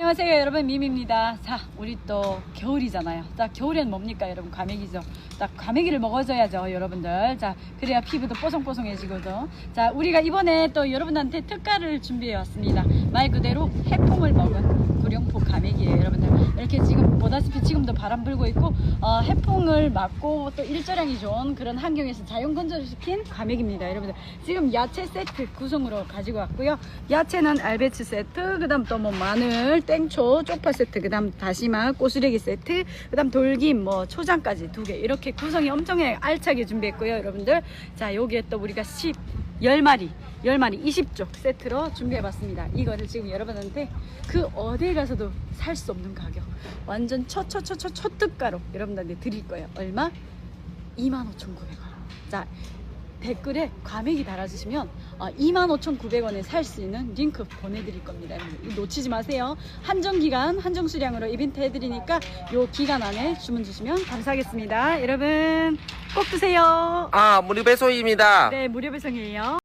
안녕하세요 여러분. 미미입니다. 자 우리 또 겨울이잖아요. 자 겨울엔 뭡니까 여러분? 과메기죠. 자 과메기를 먹어줘야죠 여러분들. 자 그래야 피부도 뽀송뽀송해지거든. 자 우리가 이번에 또 여러분한테 특가를 준비해 왔습니다. 말 그대로 해풍을 먹은 구룡포 과메기예요 여러분들 이렇게 지금 보다시피 지금도 바람 불고 있고 어, 해풍을 맞고 또 일조량이 좋은 그런 환경에서 자연 건조를 시킨 과메기입니다 여러분들. 지금 야채 세트 구성으로 가지고 왔고요. 야채는 알배치 세트 그 다음 또 뭐 마늘 땡초 쪽파 세트 그 다음 다시마 꼬스레기 세트 그 다음 돌김 뭐 초장까지 두 개. 이렇게 구성이 엄청 알차게 준비했고요 여러분들. 자 여기에 또 우리가 10 10마리 10마리 20쪽 세트로 준비해봤습니다 이거를 지금 여러분한테 그 어디 가서도 살 수 없는 가격 완전 초초초초 초특가로 여러분들한테 드릴 거예요 얼마? 25,900원 자 댓글에 과메기 달아주시면 어, 25,900원에 살 수 있는 링크 보내드릴 겁니다. 놓치지 마세요. 한정 기간, 한정 수량으로 이벤트 해드리니까 요 기간 안에 주문 주시면 감사하겠습니다. 여러분 꼭 드세요. 아, 무료 배송입니다. 네, 무료 배송이에요.